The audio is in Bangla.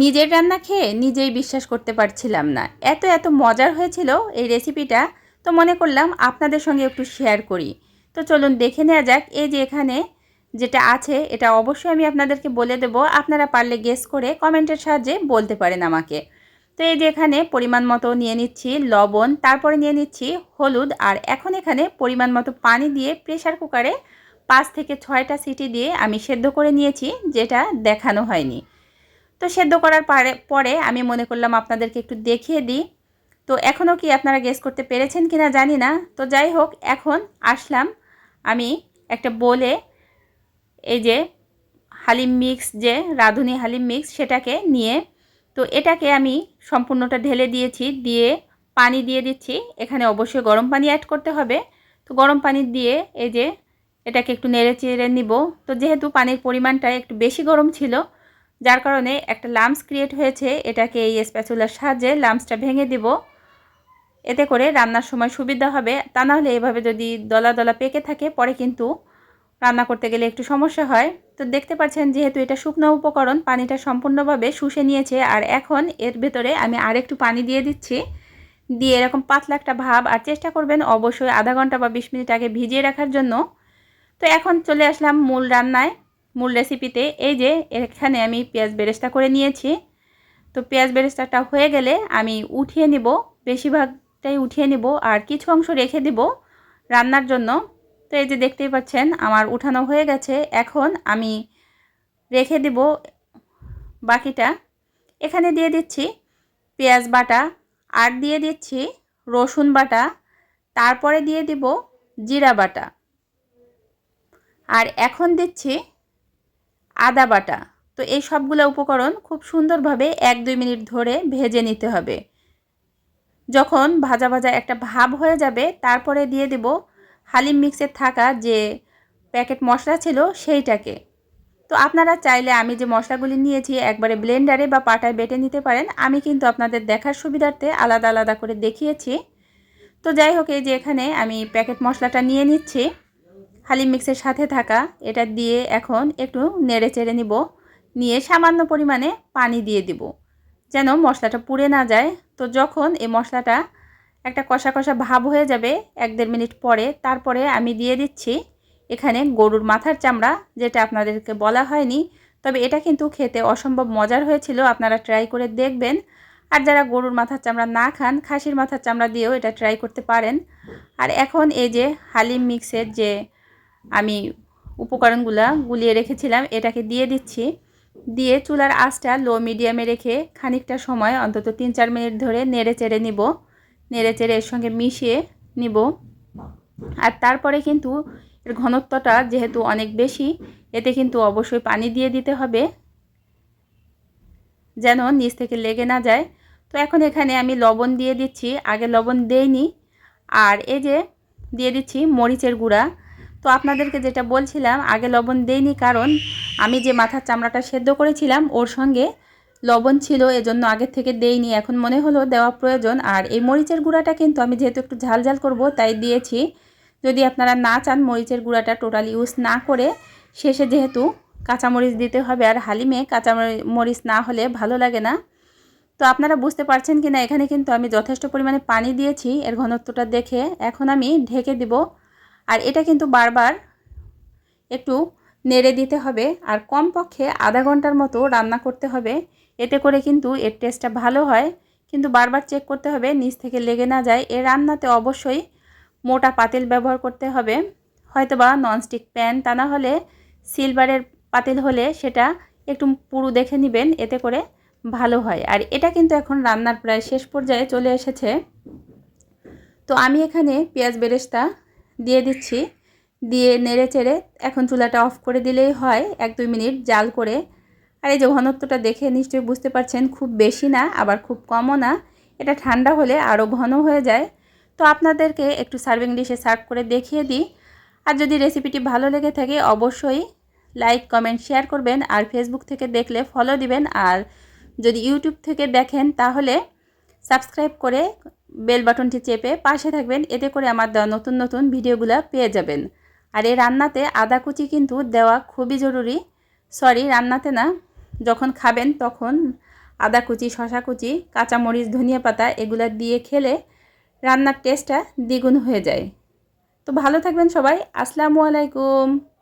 নিজের রান্না খেয়ে নিজেই বিশ্বাস করতে পারছিলাম না। এত এত মজার হয়েছিল এই রেসিপিটা তো মনে করলাম আপনাদের সঙ্গে একটু শেয়ার করি। তো চলুন দেখে নেওয়া যাক, এই যে এখানে যেটা আছে, এটা অবশ্যই আমি আপনাদেরকে বলে দেব। আপনারা পারলে গেস করে কমেন্টের সাহায্যে বলতে পারেন আমাকে। তো এই যে এখানে পরিমাণ মতো নিয়ে নিচ্ছি লবণ, তারপরে নিয়ে নিচ্ছি হলুদ, আর এখন এখানে পরিমাণ মতো পানি দিয়ে প্রেশার কুকারে পাঁচ থেকে ছয়টা সিটি দিয়ে আমি সেদ্ধ করে নিয়েছি, যেটা দেখানো হয়নি। তো সেদ্ধ করার পরে পরে আমি মনে করলাম আপনাদেরকে একটু দেখিয়ে দিই। তো এখনও কি আপনারা গেস করতে পেরেছেন কি না জানি না। তো যাই হোক, এখন আসলাম আমি একটা বলে এই যে হালিম মিক্স যে রাঁধুনি হালিম মিক্স সেটাকে নিয়ে, তো এটাকে আমি সম্পূর্ণটা ঢেলে দিয়েছি, দিয়ে পানি দিয়ে দিচ্ছি। এখানে অবশ্যই গরম পানি অ্যাড করতে হবে। তো গরম পানি দিয়ে এই যে এটাকে একটু নেড়ে চেড়ে নিব। তো যেহেতু পানির পরিমাণটা একটু বেশি গরম ছিল যার কারণে একটা লামস ক্রিয়েট হয়েছে, এটাকে এই স্প্যাচুলার সাহায্যে লামসটা ভেঙে দিব। এতে করে রান্নার সময় সুবিধা হবে। তা নাহলে এভাবে যদি দলা দলা পেকে থাকে, পরে কিন্তু রান্না করতে গেলে একটু সমস্যা হয়। তো দেখতে পাচ্ছেন যেহেতু এটা শুকনো উপকরণ, পানিটা সম্পূর্ণভাবে শুষে নিয়েছে, আর এখন এর ভেতরে আমি আরেকটু পানি দিয়ে দিচ্ছি। দিয়ে এরকম পাতলা একটা ভাব, আর চেষ্টা করবেন অবশ্যই আধা ঘণ্টা বা বিশ মিনিট আগে ভিজিয়ে রাখার জন্য। তো এখন চলে আসলাম মূল রান্নায়। মূল রেসিপিতে এই যে এখানে আমি পেঁয়াজ বেরেস্তা করে নিয়েছি। তো পেঁয়াজ বেরেস্তাটা হয়ে গেলে আমি উঠিয়ে নিব, বেশিরভাগটাই উঠিয়ে নিব আর কিছু অংশ রেখে দিব রান্নার জন্য। তো এই যে দেখতেই পাচ্ছেন, আমার উঠানো হয়ে গেছে। এখন আমি রেখে দিব বাকিটা। এখানে দিয়ে দিচ্ছি পেঁয়াজ বাটা, আর দিয়ে দিচ্ছি রসুন বাটা, তারপরে দিয়ে দিব জিরা বাটা। আর এখন দিচ্ছি আদা বাটা। তো এই সবগুলো উপকরণ খুব সুন্দরভাবে এক দুই মিনিট ধরে ভেজে নিতে হবে। যখন ভাজা ভাজা একটা ভাব হয়ে যাবে, তারপরে দিয়ে দেব হালিম মিক্সের থাকা যে প্যাকেট মশলা ছিল সেইটাকে। তো আপনারা চাইলে আমি যে মশলাগুলি নিয়েছি একবারে ব্লেন্ডারে বা পাটায় বেটে নিতে পারেন, আমি কিন্তু আপনাদের দেখার সুবিধার্থে আলাদা আলাদা করে দেখিয়েছি। তো যাই হোক, এই যে এখানে আমি প্যাকেট মশলাটা নিয়ে নিচ্ছি। হালিম মিক্সের সাথে থাকা, এটা দিয়ে এখন একটু নেড়ে চেড়ে নিব, নিয়ে সামান্য পরিমাণে পানি দিয়ে দিব, যেন মশলাটা পুড়ে না যায়। তো যখন এই মশলাটা একটা কষা কষা ভাব হয়ে যাবে, এক দেড় মিনিট পরে, তারপরে আমি দিয়ে দিচ্ছি এখানে গরুর মাথার চামড়া, যেটা আপনাদেরকে বলা হয়নি। তবে এটা কিন্তু খেতে অসম্ভব মজার হয়েছিল, আপনারা ট্রাই করে দেখবেন। আর যারা গরুর মাথার চামড়া না খান, খাসির মাথার চামড়া দিয়েও এটা ট্রাই করতে পারেন। আর এখন এই যে হালিম মিক্সের যে আমি উপকরণগুলো গুলিয়ে রেখেছিলাম, এটাকে দিয়ে দিচ্ছি। দিয়ে চুলার আঁচটা লো মিডিয়ামে রেখে খানিকটা সময়, অন্তত তিন চার মিনিট ধরে নেড়ে চেড়ে নিব। নেড়ে চেড়ে এর সঙ্গে মিশিয়ে নিব। আর তারপরে কিন্তু এর ঘনত্বটা যেহেতু অনেক বেশি, এতে কিন্তু অবশ্যই পানি দিয়ে দিতে হবে। যেন নিচ থেকে লেগে না যায়। তো এখন এখানে আমি লবণ দিয়ে দিচ্ছি। আগে লবণ দেইনি। আর এই যে দিয়ে দিচ্ছি মরিচের গুঁড়া। তো আপনাদেরকে যেটা বলছিলাম, আগে লবণ দেইনি কারণ আমি যে মাথার চামড়াটা সেদ্ধ করেছিলাম, ওর সঙ্গে লবণ ছিল, এজন্য আগের থেকে দেইনি। এখন মনে হলো দেওয়া প্রয়োজন। আর এই মরিচের গুঁড়াটা কিন্তু আমি যেহেতু একটু ঝাল ঝাল করব, তাই দিয়েছি। যদি আপনারা না চান মরিচের গুঁড়াটা টোটালি ইউজ না করে, শেষে যেহেতু কাঁচামরিচ দিতে হবে আর হালিমে কাঁচামরিচ না হলে ভালো লাগে না। তো আপনারা বুঝতে পারছেন কি না এখানে কিন্তু আমি যথেষ্ট পরিমাণে পানি দিয়েছি, এর ঘনত্বটা দেখে। এখন আমি ঢেকে দেব আর এটা কিন্তু বারবার একটু নেড়ে দিতে হবে আর কমপক্ষে আধা ঘণ্টার মতো রান্না করতে হবে। এতে করে কিন্তু এর টেস্টটা ভালো হয়। কিন্তু বারবার চেক করতে হবে, নিচ থেকে লেগে না যায়। এ রান্নাতে অবশ্যই মোটা পাতিল ব্যবহার করতে হবে। হয়তো বা ননস্টিক প্যান, তা না হলে সিলভারের পাতিল হলে সেটা একটু পুরু দেখে নেবেন, এতে করে ভালো হয়। আর এটা কিন্তু এখন রান্নার প্রায় শেষ পর্যায়ে চলে এসেছে। তো আমি এখানে পেঁয়াজ বেরেস্তা দিয়ে দিচ্ছি। দিয়ে নেড়ে চেড়ে এখন চুলাটা অফ করে দিলেই হয়। এক দুই মিনিট জাল করে। আর এই যে ঘনত্বটা দেখে নিশ্চয়ই বুঝতে পারছেন, খুব বেশি না, আবার খুব কমও না। এটা ঠান্ডা হলে আরও ঘন হয়ে যায়। তো আপনাদেরকে একটু সার্ভিং ডিশে সার্ভ করে দেখিয়ে দিই। আর যদি রেসিপিটি ভালো লেগে থাকে, অবশ্যই লাইক, কমেন্ট, শেয়ার করবেন। আর ফেসবুক থেকে দেখলে ফলো দিবেন। আর যদি ইউটিউব থেকে দেখেন, তাহলে সাবস্ক্রাইব করে বেল বাটনটি চেপে পাশে থাকবেন। এতে করে আমার দেওয়া নতুন নতুন ভিডিওগুলো পেয়ে যাবেন। আর এই রান্নাতে আদা কুচি কিন্তু দেওয়া খুবই জরুরি। সরি, রান্নাতে না, যখন খাবেন তখন আদা কুচি শশা কুচি, কাঁচামরিচ, ধনিয়া পাতা এগুলো দিয়ে খেলে রান্নার টেস্টটা দ্বিগুণ হয়ে যায়। তো ভালো থাকবেন সবাই। আসসালামু আলাইকুম।